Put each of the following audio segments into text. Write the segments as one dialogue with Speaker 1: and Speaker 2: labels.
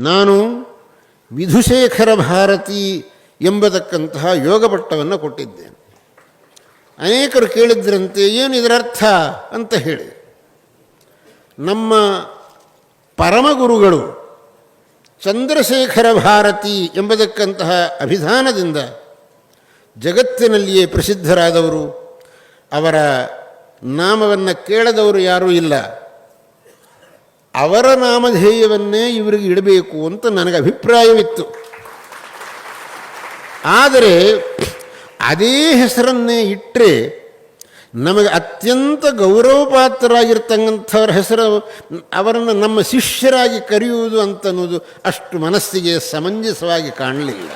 Speaker 1: ನಾನು ವಿಧುಶೇಖರ ಭಾರತಿ ಎಂಬತಕ್ಕಂತಹ ಯೋಗಪಟ್ಟವನ್ನು ಕೊಟ್ಟಿದ್ದೇನೆ. ಅನೇಕರು ಕೇಳಿದ್ರಂತೆ, ಏನು ಇದರರ್ಥ? ಅಂತ ಹೇಳಿ. ನಮ್ಮ ಪರಮಗುರುಗಳು ಚಂದ್ರಶೇಖರ ಭಾರತಿ ಎಂಬತಕ್ಕಂತಹ ಅಭಿಧಾನದಿಂದ ಜಗತ್ತಿನಲ್ಲಿಯೇ ಪ್ರಸಿದ್ಧರಾದವರು, ಅವರ ನಾಮವನ್ನು ಕೇಳದವರು ಯಾರೂ ಇಲ್ಲ. ಅವರ ನಾಮಧೇಯವನ್ನೇ ಇವರಿಗೆ ಇಡಬೇಕು ಅಂತ ನನಗೆ ಅಭಿಪ್ರಾಯವಿತ್ತು. ಆದರೆ ಅದೇ ಹೆಸರನ್ನೇ ಇಟ್ಟರೆ ನಮಗೆ ಅತ್ಯಂತ ಗೌರವಪಾತ್ರರಾಗಿರ್ತಕ್ಕಂಥವ್ರ ಹೆಸರು ಅವರನ್ನು ನಮ್ಮ ಶಿಷ್ಯರಾಗಿ ಕರೆಯುವುದು ಅಂತನ್ನೋದು ಅಷ್ಟು ಮನಸ್ಸಿಗೆ ಸಮಂಜಸವಾಗಿ ಕಾಣಲಿಲ್ಲ.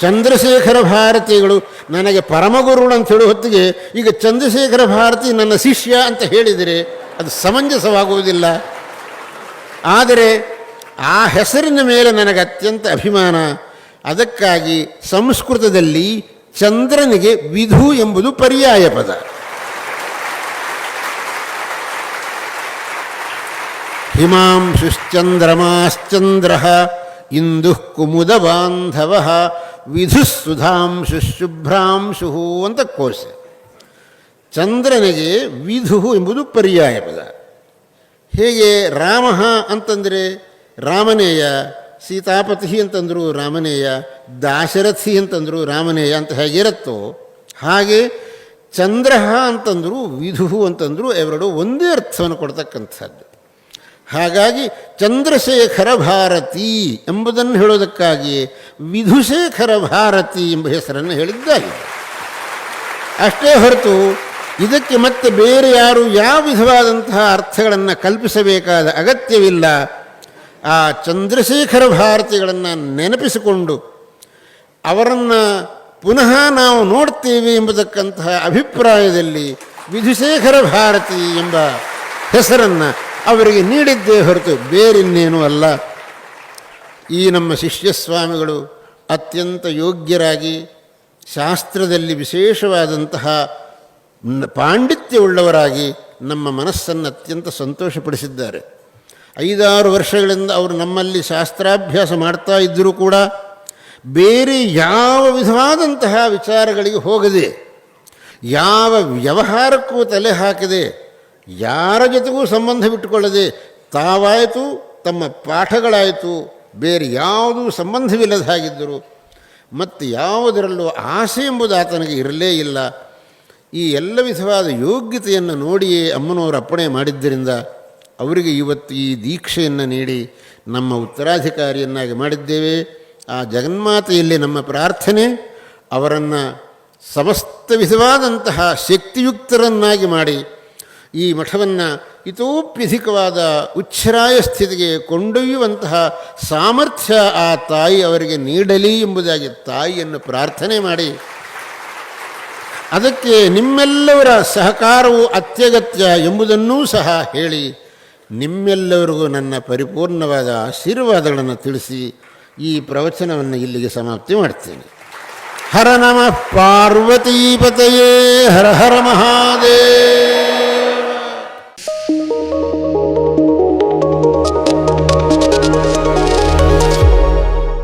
Speaker 1: ಚಂದ್ರಶೇಖರ ಭಾರತಿಗಳು ನನಗೆ ಪರಮಗುರುಗಳು ಅಂತ ಹೇಳೋ ಹೊತ್ತಿಗೆ ಈಗ ಚಂದ್ರಶೇಖರ ಭಾರತಿ ನನ್ನ ಶಿಷ್ಯ ಅಂತ ಹೇಳಿದರೆ ಅದು ಸಮಂಜಸವಾಗುವುದಿಲ್ಲ. ಆದರೆ ಆ ಹೆಸರಿನ ಮೇಲೆ ನನಗೆ ಅತ್ಯಂತ ಅಭಿಮಾನ. ಅದಕ್ಕಾಗಿ ಸಂಸ್ಕೃತದಲ್ಲಿ ಚಂದ್ರನಿಗೆ ವಿಧು ಎಂಬುದು ಪರ್ಯಾಯ ಪದ. ಹಿಮಾಂಶುಶ್ಚಂದ್ರಮಾಶ್ಚಂದ್ರ ಇಂದು ಕುಮುದ ಬಾಂಧವ ವಿಧುಸುಧಾಂಶು ಶುಭ್ರಾಂಶು ಅಂತ ಕೋಶ ಚಂದ್ರನಿಗೆ ವಿಧು ಎಂಬುದು ಪರ್ಯಾಯ ಪದ. ಹೇಗೆ ರಾಮ ಅಂತಂದರೆ ರಾಮನೇಯ, ಸೀತಾಪತಿ ಅಂತಂದರು ರಾಮನೇಯ, ದಾಶರಥಿ ಅಂತಂದರು ರಾಮನೇಯ ಅಂತ ಹೇಗಿರುತ್ತೋ ಹಾಗೆ ಚಂದ್ರ ಅಂತಂದರು ವಿಧು ಅಂತಂದರು ಎರಡು ಒಂದೇ ಅರ್ಥವನ್ನು ಕೊಡ್ತಕ್ಕಂಥದ್ದು. ಹಾಗಾಗಿ ಚಂದ್ರಶೇಖರ ಭಾರತಿ ಎಂಬುದನ್ನು ಹೇಳೋದಕ್ಕಾಗಿ ವಿಧುಶೇಖರ ಭಾರತಿ ಎಂಬ ಹೆಸರನ್ನು ಹೇಳಿದ್ದಾಗಿದೆ. ಅಷ್ಟೇ ಹೊರತು ಇದಕ್ಕೆ ಮತ್ತೆ ಬೇರೆ ಯಾರು ಯಾವ ವಿಧವಾದಂತಹ ಅರ್ಥಗಳನ್ನು ಕಲ್ಪಿಸಬೇಕಾದ ಅಗತ್ಯವಿಲ್ಲ. ಆ ಚಂದ್ರಶೇಖರ ಭಾರತಿಗಳನ್ನು ನೆನಪಿಸಿಕೊಂಡು ಅವರನ್ನು ಪುನಃ ನಾವು ನೋಡ್ತೇವೆ ಎಂಬತಕ್ಕಂತಹ ಅಭಿಪ್ರಾಯದಲ್ಲಿ ವಿಧುಶೇಖರ ಭಾರತಿ ಎಂಬ ಹೆಸರನ್ನು ಅವರಿಗೆ ನೀಡಿದ್ದೇ ಹೊರತು ಬೇರಿನ್ನೇನೂ ಅಲ್ಲ. ಈ ನಮ್ಮ ಶಿಷ್ಯಸ್ವಾಮಿಗಳು ಅತ್ಯಂತ ಯೋಗ್ಯರಾಗಿ ಶಾಸ್ತ್ರದಲ್ಲಿ ವಿಶೇಷವಾದಂತಹ ಪಾಂಡಿತ್ಯವುಳ್ಳವರಾಗಿ ನಮ್ಮ ಮನಸ್ಸನ್ನು ಅತ್ಯಂತ ಸಂತೋಷಪಡಿಸಿದ್ದಾರೆ. ಐದಾರು ವರ್ಷಗಳಿಂದ ಅವರು ನಮ್ಮಲ್ಲಿ ಶಾಸ್ತ್ರಾಭ್ಯಾಸ ಮಾಡ್ತಾ ಇದ್ದರೂ ಕೂಡ ಬೇರೆ ಯಾವ ವಿಧವಾದಂತಹ ವಿಚಾರಗಳಿಗೆ ಹೋಗದೆ, ಯಾವ ವ್ಯವಹಾರಕ್ಕೂ ತಲೆ ಹಾಕದೆ, ಯಾರ ಜೊತೆಗೂ ಸಂಬಂಧ ಬಿಟ್ಟುಕೊಳ್ಳದೆ ತಾವಾಯಿತು, ತಮ್ಮ ಪಾಠಗಳಾಯಿತು, ಬೇರೆ ಯಾವುದೂ ಸಂಬಂಧವಿಲ್ಲದ ಹಾಗಿದ್ದರು ಮತ್ತು ಯಾವುದರಲ್ಲೂ ಆಸೆ ಎಂಬುದು ಆತನಿಗೆ ಇರಲೇ ಇಲ್ಲ. ಈ ಎಲ್ಲ ವಿಧವಾದ ಯೋಗ್ಯತೆಯನ್ನು ನೋಡಿಯೇ ಅಮ್ಮನವರು ಅಪ್ಪಣೆ ಮಾಡಿದ್ದರಿಂದ ಅವರಿಗೆ ಇವತ್ತು ಈ ದೀಕ್ಷೆಯನ್ನು ನೀಡಿ ನಮ್ಮ ಉತ್ತರಾಧಿಕಾರಿಯನ್ನಾಗಿ ಮಾಡಿದ್ದೇವೆ. ಆ ಜಗನ್ಮಾತೆಯಲ್ಲಿ ನಮ್ಮ ಪ್ರಾರ್ಥನೆ, ಅವರನ್ನು ಸಮಸ್ತ ವಿಧವಾದಂತಹ ಶಕ್ತಿಯುಕ್ತರನ್ನಾಗಿ ಮಾಡಿ ಈ ಮಠವನ್ನು ಇತೋಪ್ಯಧಿಕವಾದ ಉಚ್ಛರಾಯ ಸ್ಥಿತಿಗೆ ಕೊಂಡೊಯ್ಯುವಂತಹ ಸಾಮರ್ಥ್ಯ ಆ ತಾಯಿ ಅವರಿಗೆ ನೀಡಲಿ ಎಂಬುದಾಗಿ ತಾಯಿಯನ್ನು ಪ್ರಾರ್ಥನೆ ಮಾಡಿ ಅದಕ್ಕೆ ನಿಮ್ಮೆಲ್ಲವರ ಸಹಕಾರವು ಅತ್ಯಗತ್ಯ ಎಂಬುದನ್ನೂ ಸಹ ಹೇಳಿ ನಿಮ್ಮೆಲ್ಲರಿಗೂ ನನ್ನ ಪರಿಪೂರ್ಣವಾದ ಆಶೀರ್ವಾದಗಳನ್ನು ತಿಳಿಸಿ ಈ ಪ್ರವಚನವನ್ನು ಇಲ್ಲಿಗೆ ಸಮಾಪ್ತಿ ಮಾಡ್ತೇನೆ. ಹರ ನಮಃ ಪಾರ್ವತೀಪತೆಯೇ ಹರ ಹರ ಮಹಾದೇವ.